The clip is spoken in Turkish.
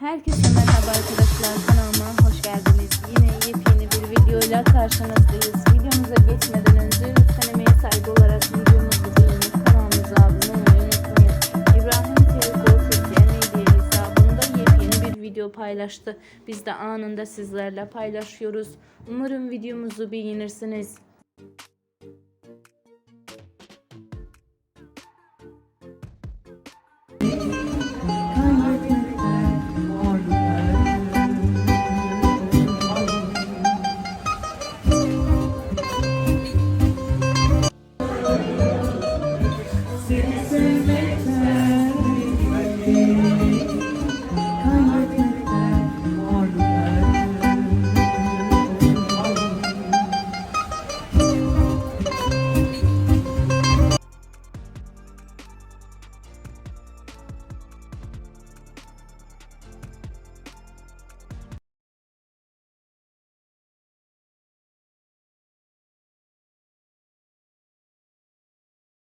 Herkese merhaba arkadaşlar kanalıma hoş geldiniz. Yine yepyeni bir videoyla karşınızdayız. Videomuza geçmeden önce lütfen emeğe saygı olarak videomuzu beğenip kanalımıza abone olmayı unutmayın. İbrahim Telefon Türkiye Medya hesabında yepyeni bir video paylaştı. Biz de anında sizlerle paylaşıyoruz. Umarım videomuzu beğenirsiniz. Thank you.